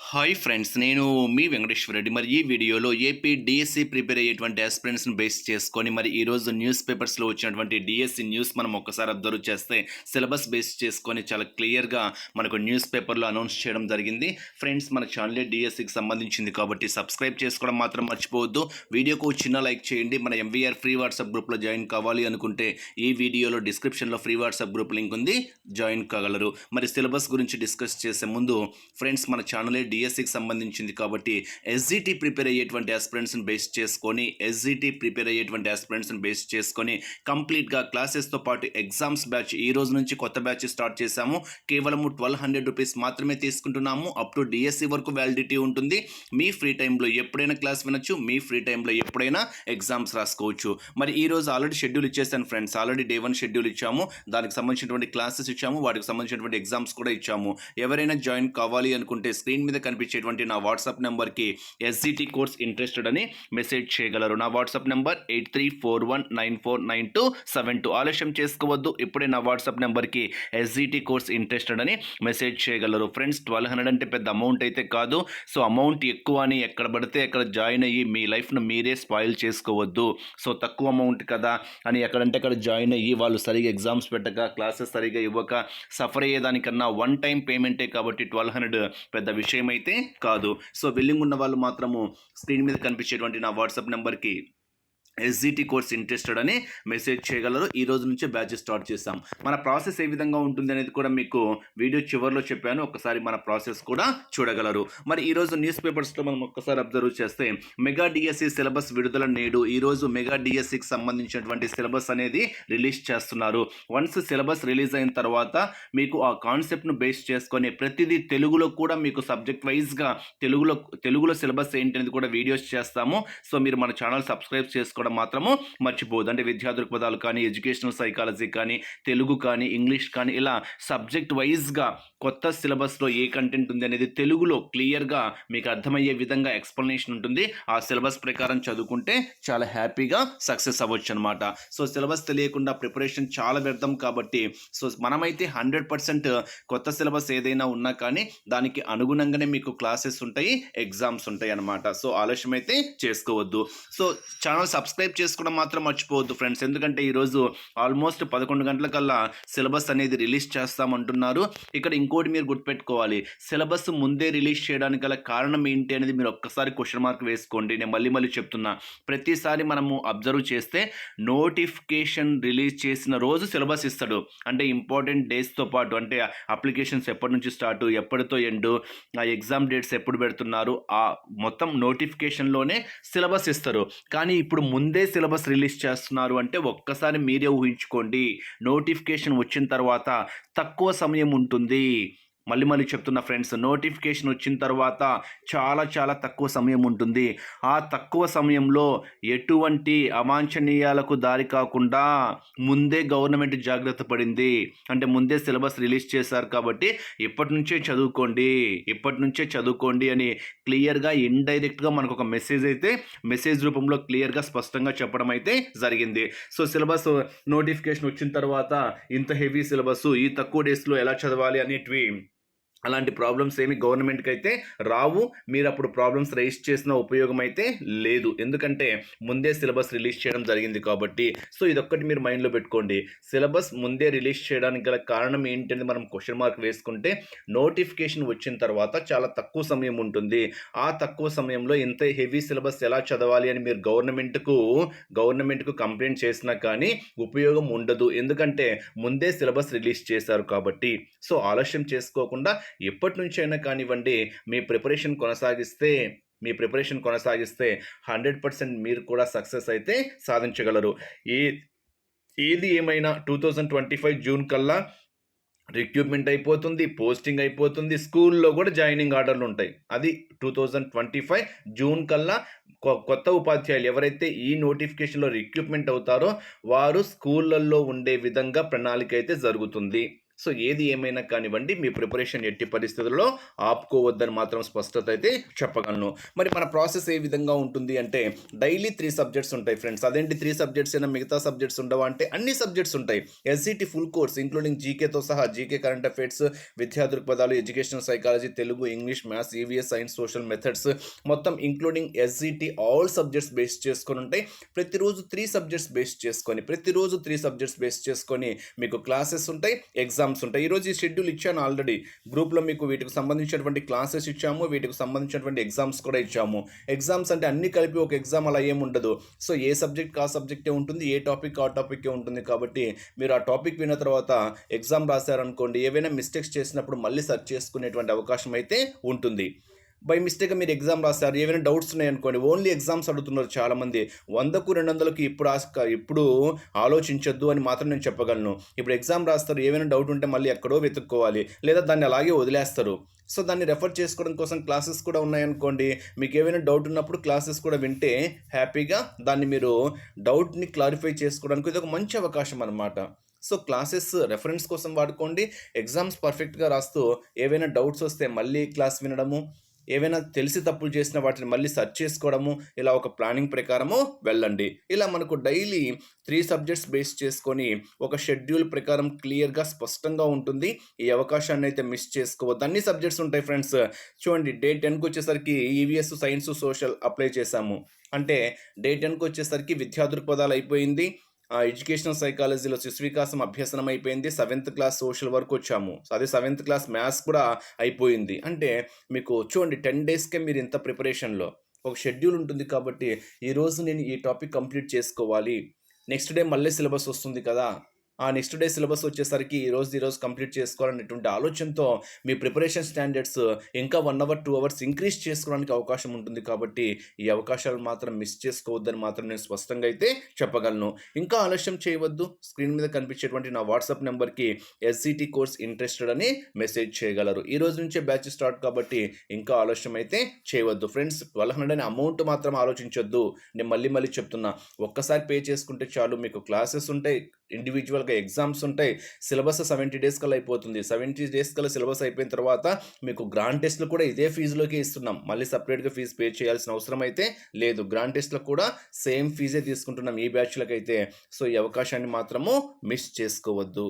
Hi friends నేను మీ వెంకటేశ్వర రెడ్డి. మరి ఈ వీడియోలో ఏపీ డిఎస్సి ప్రిపేర్ అయ్యేటువంటి ఆస్పిరెంట్స్ని బేస్ చేసుకొని మరి ఈరోజు న్యూస్ పేపర్స్లో వచ్చినటువంటి డిఎస్సి న్యూస్ మనం ఒక్కసారి అబ్జర్వ్ చేస్తే సిలబస్ బేస్ చేసుకొని చాలా క్లియర్గా మనకు న్యూస్ పేపర్లో అనౌన్స్ చేయడం జరిగింది. ఫ్రెండ్స్ మన ఛానలే డిఎస్సికి సంబంధించింది కాబట్టి సబ్స్క్రైబ్ చేసుకోవడం మాత్రం మర్చిపోవద్దు. వీడియోకు చిన్న లైక్ చేయండి. మన ఎంవీఆర్ ఫ్రీ వాట్సాప్ గ్రూప్లో జాయిన్ కావాలి అనుకుంటే ఈ వీడియోలో డిస్క్రిప్షన్లో ఫ్రీ వాట్సాప్ గ్రూప్ లింక్ ఉంది. జాయిన్ కాగలరు. మరి సిలబస్ గురించి డిస్కస్ చేసే ముందు ఫ్రెండ్స్ మన ఛానలే డిఎస్సికి సంబంధించింది కాబట్టి ఎస్జిటి ప్రిపేర్ అయ్యేటువంటి ఆస్పిరెంట్స్ని బేస్ చేసుకొని ఎస్జిటి ప్రిపేర్ అయ్యేటువంటి ఆస్పిరెంట్స్ని బేస్ చేసుకొని కంప్లీట్గా క్లాసెస్తో పాటు ఎగ్జామ్స్ బ్యాచ్ ఈ రోజు నుంచి కొత్త బ్యాచ్ స్టార్ట్ చేశాము. కేవలం ట్వెల్వ్ హండ్రెడ్ రూపీస్ మాత్రమే తీసుకుంటున్నాము. అప్ టు డిఎస్సి వరకు వ్యాలిడిటీ ఉంటుంది. మీ ఫ్రీ టైంలో ఎప్పుడైనా క్లాస్ వినొచ్చు. మీ ఫ్రీ టైంలో ఎప్పుడైనా ఎగ్జామ్స్ రాసుకోవచ్చు. మరి ఈ రోజు ఆల్రెడీ షెడ్యూల్ ఇచ్చేసాను friends already day one schedule ఇచ్చాము. దానికి సంబంధించినటువంటి క్లాసెస్ ఇచ్చాము. వాటికి సంబంధించినటువంటి ఎగ్జామ్స్ కూడా ఇచ్చాము. ఎవరైనా జాయిన్ కావాలి అనుకుంటే స్క్రీన్ మీద కనిపించేటువంటి నా వాట్సాప్ నెంబర్కి ఎస్జిటి కోర్స్ ఇంట్రెస్టెడ్ అని మెసేజ్ చేయగలరు. నా WhatsApp number eight three four one nine four nine two seven two ఆలస్యం చేసుకోవద్దు. ఇప్పుడే నా వాట్సాప్ నెంబర్కి ఎస్జిటి కోర్స్ ఇంట్రెస్టెడ్ అని మెసేజ్ చేయగలరు. ఫ్రెండ్స్ ట్వెల్వ్ హండ్రెడ్ అంటే పెద్ద అమౌంట్ అయితే కాదు. సో అమౌంట్ ఎక్కువ అని ఎక్కడ పడితే అక్కడ జాయిన్ అయ్యి మీ లైఫ్ను మీరే స్పాయిల్ చేసుకోవద్దు. సో తక్కువ అమౌంట్ కదా అని ఎక్కడంటే అక్కడ జాయిన్ అయ్యి వాళ్ళు సరిగా ఎగ్జామ్స్ పెట్టక క్లాసెస్ సరిగా ఇవ్వక సఫర్ అయ్యేదానికన్నా వన్ టైం పేమెంటే కాబట్టి ట్వెల్వ్ హండ్రెడ్ పెద్ద విషయం అయితే కాదు. సో బిల్లింగ్ ఉన్న వాళ్ళు మాత్రము స్క్రీన్ మీద కనిపించేటువంటి నా వాట్సాప్ నెంబర్కి ఎస్జిటి కోర్స్ ఇంట్రెస్టెడ్ అని మెసేజ్ చేయగలరు. ఈ రోజు నుంచే బ్యాచ్ స్టార్ట్ చేస్తాం. మన ప్రాసెస్ ఏ విధంగా ఉంటుంది అనేది కూడా మీకు వీడియో చివరిలో చెప్పాను. ఒకసారి మన ప్రాసెస్ కూడా చూడగలరు. మరి ఈ రోజు న్యూస్ పేపర్స్లో మనం ఒక్కసారి అబ్జర్వ్ చేస్తే మెగా డిఎస్సి సిలబస్ విడుదల నేడు ఈరోజు మెగా డిఎస్సికి సంబంధించినటువంటి సిలబస్ అనేది రిలీజ్ చేస్తున్నారు. వన్స్ సిలబస్ రిలీజ్ అయిన తర్వాత మీకు ఆ కాన్సెప్ట్ను బేస్ చేసుకొని ప్రతిదీ తెలుగులో కూడా మీకు సబ్జెక్ట్ వైజ్గా తెలుగులో తెలుగులో సిలబస్ ఏంటి అనేది కూడా వీడియోస్ చేస్తాము. సో మీరు మన ఛానల్ సబ్స్క్రైబ్ చేసుకోవడం మాత్రము మర్చిపోదు అంటే విద్యా దృక్పథాలు కానీ ఎడ్యుకేషనల్ సైకాలజీ కానీ తెలుగు కానీ ఇంగ్లీష్ కానీ ఇలా సబ్జెక్ట్ వైజ్గా కొత్త సిలబస్లో ఏ కంటెంట్ ఉంది అనేది తెలుగులో క్లియర్గా మీకు అర్థమయ్యే విధంగా ఎక్స్ప్లెనేషన్ ఉంటుంది. ఆ సిలబస్ ప్రకారం చదువుకుంటే చాలా హ్యాపీగా సక్సెస్ అవ్వచ్చు అనమాట సో సిలబస్ తెలియకుండా ప్రిపరేషన్ చాలా వ్యర్థం కాబట్టి సో మనమైతే హండ్రెడ్ పర్సెంట్ కొత్త సిలబస్ ఏదైనా ఉన్నా కానీ దానికి అనుగుణంగానే మీకు క్లాసెస్ ఉంటాయి ఎగ్జామ్స్ ఉంటాయి అనమాట సో ఆలస్యం అయితే చేసుకోవద్దు. సో ఛానల్ సబ్స్క్రైబ్ సబ్స్క్రైబ్ చేసుకోవడం మాత్రం మర్చిపోవద్దు ఫ్రెండ్స్. ఎందుకంటే ఈరోజు ఆల్మోస్ట్ పదకొండు గంటలకల్లా సిలబస్ అనేది రిలీజ్ చేస్తామంటున్నారు ఇక్కడ ఇంకోటి మీరు గుర్తుపెట్టుకోవాలి. సిలబస్ ముందే రిలీజ్ చేయడానికి గల కారణం ఏంటి అనేది మీరు ఒక్కసారి క్వశ్చన్ మార్క్ వేసుకోండి. నేను మళ్ళీ మళ్ళీ చెప్తున్నా. ప్రతిసారి మనము అబ్జర్వ్ చేస్తే నోటిఫికేషన్ రిలీజ్ చేసిన రోజు సిలబస్ ఇస్తాడు. అంటే ఇంపార్టెంట్ డేస్తో పాటు అంటే అప్లికేషన్స్ ఎప్పటి నుంచి స్టార్ట్ ఎప్పటితో ఎండు ఆ ఎగ్జామ్ డేట్స్ ఎప్పుడు పెడుతున్నారు ఆ మొత్తం నోటిఫికేషన్లోనే సిలబస్ ఇస్తారు. కానీ ఇప్పుడు ముందే సిలబస్ రిలీజ్ చేస్తున్నారు అంటే ఒక్కసారి మీరే ఊహించుకోండి. నోటిఫికేషన్ వచ్చిన తర్వాత తక్కువ సమయం ఉంటుంది. మళ్ళీ మళ్ళీ చెప్తున్న ఫ్రెండ్స్ నోటిఫికేషన్ వచ్చిన తర్వాత చాలా చాలా తక్కువ సమయం ఉంటుంది. ఆ తక్కువ సమయంలో ఎటువంటి అవాంఛనీయాలకు దారి కాకుండా ముందే గవర్నమెంట్ జాగ్రత్త పడింది. అంటే ముందే సిలబస్ రిలీజ్ చేశారు కాబట్టి ఇప్పటి నుంచే చదువుకోండి ఇప్పటి నుంచే చదువుకోండి అని క్లియర్గా ఇండైరెక్ట్గా మనకు ఒక మెసేజ్ అయితే మెసేజ్ రూపంలో క్లియర్గా స్పష్టంగా చెప్పడం అయితే జరిగింది. సో సిలబస్ నోటిఫికేషన్ వచ్చిన తర్వాత ఇంత హెవీ సిలబస్ ఈ తక్కువ డేస్లో ఎలా చదవాలి అనేటివి అలాంటి ప్రాబ్లమ్స్ ఏమి గవర్నమెంట్కి అయితే రావు. మీరు అప్పుడు ప్రాబ్లమ్స్ రైజ్ చేసిన ఉపయోగం అయితే లేదు. ఎందుకంటే ముందే సిలబస్ రిలీజ్ చేయడం జరిగింది కాబట్టి. సో ఇదొక్కటి మీరు మైండ్లో పెట్టుకోండి. సిలబస్ ముందే రిలీజ్ చేయడానికి గల కారణం ఏంటని మనం క్వశ్చన్ మార్క్ వేసుకుంటే నోటిఫికేషన్ వచ్చిన తర్వాత చాలా తక్కువ సమయం ఉంటుంది. ఆ తక్కువ సమయంలో ఇంత హెవీ సిలబస్ ఎలా చదవాలి అని మీరు గవర్నమెంట్కు గవర్నమెంట్కు కంప్లైంట్ చేసినా కానీ ఉపయోగం ఉండదు. ఎందుకంటే ముందే సిలబస్ రిలీజ్ చేశారు కాబట్టి. సో ఆలస్యం చేసుకోకుండా ఎప్పటి అయినా కానివ్వండి మీ ప్రిపరేషన్ కొనసాగిస్తే మీ ప్రిపరేషన్ కొనసాగిస్తే హండ్రెడ్ పర్సెంట్ మీరు కూడా సక్సెస్ అయితే సాధించగలరు. ఏ ఏది ఏమైనా two thousand twenty five June కల్లా రిక్రూట్మెంట్ అయిపోతుంది పోస్టింగ్ అయిపోతుంది స్కూల్లో కూడా జాయినింగ్ ఆర్డర్లు ఉంటాయి. అది two thousand twenty five June కల్లా కొ- కొత్త ఉపాధ్యాయులు ఎవరైతే ఈ నోటిఫికేషన్లో రిక్రూట్మెంట్ అవుతారో వారు స్కూళ్ళల్లో ఉండే విధంగా ప్రణాళిక అయితే జరుగుతుంది. సో ఏది ఏమైనా కానివ్వండి మీ ప్రిపరేషన్ ఎట్టి పరిస్థితుల్లో ఆపుకోవద్దని మాత్రం స్పష్టత అయితే చెప్పగలను. మరి మన ప్రాసెస్ ఏ విధంగా ఉంటుంది అంటే డైలీ త్రీ సబ్జెక్ట్స్ ఉంటాయి ఫ్రెండ్స్. అదేంటి త్రీ సబ్జెక్ట్స్ అయినా మిగతా సబ్జెక్ట్స్ ఉండవా అంటే అన్ని సబ్జెక్ట్స్ ఉంటాయి. ఎస్సిటి ఫుల్ కోర్స్ ఇంక్లూడింగ్ జీకేతో సహా జీకే కరెంట్ అఫైర్స్ విద్యా దృక్పథాలు educational psychology Telugu English maths EVS science social methods మొత్తం including SGT all subjects base చేసుకొని ఉంటాయి. ప్రతిరోజు త్రీ సబ్జెక్ట్స్ బేస్ చేసుకొని ప్రతిరోజు త్రీ సబ్జెక్ట్స్ బేస్ చేసుకొని మీకు క్లాసెస్ ఉంటాయి ఎగ్జామ్స్ ఉంటాయి. ఈరోజు ఈ షెడ్యూల్ ఇచ్చాను ఆల్రెడీ. గ్రూప్లో మీకు వీటికి సంబంధించినటువంటి క్లాసెస్ ఇచ్చాము వీటికి సంబంధించినటువంటి ఎగ్జామ్స్ కూడా ఇచ్చాము. ఎగ్జామ్స్ అంటే అన్ని కలిపి ఒక ఎగ్జామ్ అలా ఏముండదు సో ఏ సబ్జెక్ట్ ఆ సబ్జెక్టే ఉంటుంది ఏ టాపిక్ ఆ టాపిక్కే ఉంటుంది కాబట్టి మీరు ఆ టాపిక్ విన్న తర్వాత ఎగ్జామ్ రాశారనుకోండి ఏవైనా మిస్టేక్స్ చేసినప్పుడు మళ్ళీ సెర్చ్ చేసుకునేటువంటి అవకాశం అయితే ఉంటుంది. బై మిస్టేక్ మీరు ఎగ్జామ్ రాస్తారు ఏమైనా డౌట్స్ ఉన్నాయనుకోండి ఓన్లీ ఎగ్జామ్స్ అడుగుతున్నారు చాలామంది. వందకు రెండు వందలకు ఇప్పుడు ఆస్క ఇప్పుడు ఆలోచించొద్దు అని మాత్రం నేను చెప్పగలను. ఇప్పుడు ఎగ్జామ్ రాస్తారు ఏమైనా డౌట్ ఉంటే మళ్ళీ ఎక్కడో వెతుక్కోవాలి లేదా దాన్ని అలాగే వదిలేస్తారు. సో దాన్ని రెఫర్ చేసుకోవడం కోసం క్లాసెస్ కూడా ఉన్నాయనుకోండి మీకు ఏమైనా డౌట్ ఉన్నప్పుడు క్లాసెస్ కూడా వింటే హ్యాపీగా దాన్ని మీరు డౌట్ని క్లారిఫై చేసుకోవడానికి ఇది ఒక మంచి అవకాశం అనమాట సో క్లాసెస్ రెఫరెన్స్ కోసం వాడుకోండి. ఎగ్జామ్స్ పర్ఫెక్ట్గా రాస్తూ ఏవైనా డౌట్స్ వస్తే మళ్ళీ క్లాస్ వినడము ఏవైనా తెలిసి తప్పులు చేసిన వాటిని మళ్ళీ సెర్చ్ చేసుకోవడము ఇలా ఒక ప్లానింగ్ ప్రకారము వెళ్ళండి. ఇలా మనకు డైలీ త్రీ సబ్జెక్ట్స్ బేస్ చేసుకొని ఒక షెడ్యూల్ ప్రకారం క్లియర్గా స్పష్టంగా ఉంటుంది. ఈ అవకాశాన్ని అయితే మిస్ చేసుకోవద్దు. అన్ని సబ్జెక్ట్స్ ఉంటాయి ఫ్రెండ్స్. చూడండి డే టెన్కి వచ్చేసరికి ఈవీఎస్ సైన్స్ సోషల్ అప్లై చేశాము. అంటే డే టెన్కి వచ్చేసరికి విద్యా దృక్పథాలు అయిపోయింది. ఎడ్యుకేషనల్ సైకాలజీలో శిశువికాసం అభ్యసనం అయిపోయింది సెవెంత్ క్లాస్ సోషల్ వరకు వచ్చాము. సో అదే సెవెంత్ క్లాస్ మ్యాథ్స్ కూడా అయిపోయింది. అంటే మీకు చూడండి టెన్ డేస్కే మీరు ఇంత ప్రిపరేషన్లో. ఒక షెడ్యూల్ ఉంటుంది కాబట్టి ఈరోజు నేను ఈ టాపిక్ కంప్లీట్ చేసుకోవాలి. నెక్స్ట్ డే మళ్ళీ సిలబస్ వస్తుంది కదా. ఆ నెక్స్ట్ డే సిలబస్ వచ్చేసరికి ఈ రోజు ఈ రోజు కంప్లీట్ చేసుకోవాలనేటువంటి ఆలోచనతో మీ ప్రిపరేషన్ స్టాండర్డ్స్ ఇంకా one hour two hours increase చేసుకోవడానికి అవకాశం ఉంటుంది కాబట్టి ఈ అవకాశాలు మాత్రం మిస్ చేసుకోవద్దని మాత్రం నేను స్పష్టంగా అయితే చెప్పగలను. ఇంకా ఆలస్యం చేయవద్దు. స్క్రీన్ మీద కనిపించేటువంటి నా వాట్సాప్ నెంబర్కి ఎస్సిటి కోర్స్ ఇంట్రెస్టెడ్ అని మెసేజ్ చేయగలరు. ఈ రోజు నుంచే బ్యాచ్ స్టార్ట్ కాబట్టి ఇంకా ఆలస్యం అయితే చేయవద్దు. ఫ్రెండ్స్ ట్వెల్వ్ హండ్రెడ్ అనే అమౌంట్ మాత్రం ఆలోచించొద్దు. నేను మళ్ళీ మళ్ళీ చెప్తున్నా. ఒక్కసారి పే చేసుకుంటే చాలు మీకు క్లాసెస్ ఉంటాయి. ఇండివిజువల్గా ఎగ్జామ్స్ ఉంటాయి సిలబస్ సెవెంటీ డేస్ కల్లా అయిపోతుంది. సెవెంటీ డేస్ కల్లా సిలబస్ అయిపోయిన తర్వాత మీకు గ్రాండ్ టెస్ట్లు కూడా ఇదే ఫీజులోకి ఇస్తున్నాం. మళ్ళీ సపరేట్గా ఫీజు పే చేయాల్సిన అవసరం అయితే లేదు. గ్రాండ్ టెస్ట్లకు కూడా సేమ్ ఫీజే తీసుకుంటున్నాం ఈ బ్యాచ్లకు అయితే సో ఈ అవకాశాన్ని మాత్రము మిస్ చేసుకోవద్దు.